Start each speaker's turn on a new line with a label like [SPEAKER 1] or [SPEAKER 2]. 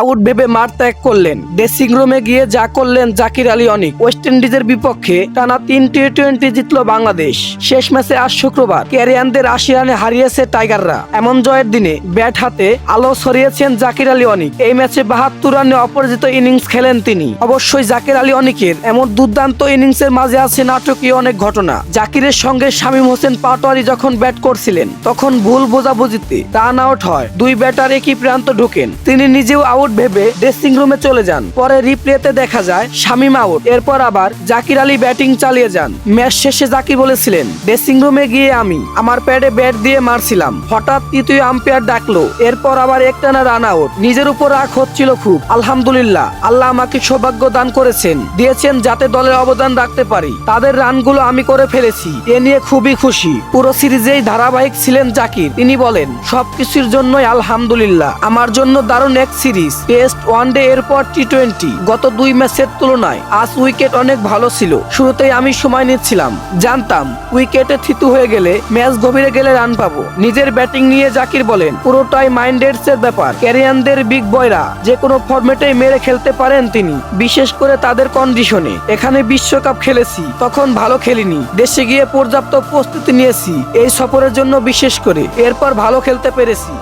[SPEAKER 1] Out ভেবে মাঠ ত্যাগ করলেন। ড্রেসিং রুমে গিয়ে যা করলেন জাকির আলী অনিক। ওয়েস্ট ইন্ডিজের বিপক্ষে টানা তিন টি টোয়েন্টি জিতল বাংলাদেশ। শেষ ম্যাচে আজ শুক্রবার ক্যারিয়ানদের আশি রানে হারিয়েছে টাইগাররা। এমন জয়ের দিনে ব্যাট হাতে আলো ছড়িয়েছেন জাকির আলী অনিক। এই ম্যাচে বাহাত্তর রানে অপরাজিত ইনিংস খেলেন তিনি। অবশ্যই জাকির আলী অনিকের এমন দুর্দান্ত ইনিংসের মাঝে আছে নাটকীয় অনেক ঘটনা। জাকিরের সঙ্গে শামীম হোসেন পাটোয়ারি যখন ব্যাট করছিলেন, তখন ভুল বোঝাবুঝিতে রান আউট হয়। দুই ব্যাটার একই প্রান্ত ঢোকেন। তিনি নিজেও আউট ভেবে ড্রেসিং রুমে চলে যান। পরে রিপ্লেতে দেখা যায় শামীম আউট এরপর আবার জাকির আলী ব্যাটিং চালিয়ে যান। ম্যাচ শেষে জাকির বলেছিলেন ড্রেসিং রুমে গিয়ে আমি আমার প্যাডে ব্যাট দিয়ে মারছিলাম। হঠাৎ তৃতীয় আম্পায়ার ডাকলো। এরপর আবার একটানা রান আউট নিজের উপর রাগ হচ্ছিল খুব। আলহামদুলিল্লাহ, আল্লাহ আমাকে সৌভাগ্য দান করেছেন। দিয়েছেন যাতে দলের অবদান রাখতে পারি। তাদের রানগুলো আমি করে ফেলেছি। এ নিয়ে খুবই খুশি। পুরো সিরিজেই ধারাবাহিক ছিলেন জাকির। তিনি বলেন, সবকিছুর জন্যই আলহামদুলিল্লাহ। আমার জন্য দারুণ এক সিরিজ। টেস্ট ওয়ান ডে এরপর টি টোয়েন্টি গত দুই ম্যাচের তুলনায় আজ উইকেট অনেক ভালো ছিল। শুরুতেই আমি সময় নিচ্ছিলাম। জানতাম, উইকেটে থিতু হয়ে গেলে ম্যাচ গভীরে গেলে রান পাবো। নিজের ব্যাটিং নিয়ে জাকির বলেন, পুরোটাই মাইন্ডেডস এর ব্যাপার। ক্যারিয়ানদের বিগ বয়রা যে কোনো ফরম্যাটেই মেরে খেলতে পারেন তিনি, বিশেষ করে তাদের কন্ডিশনে। এখানে বিশ্বকাপ খেলেছি, তখন ভালো খেলিনি। দেশে গিয়ে পর্যাপ্ত প্রস্তুতি নিয়েছি, এই সফরের জন্য বিশেষ করে। এরপর ভালো খেলতে পেরেছি।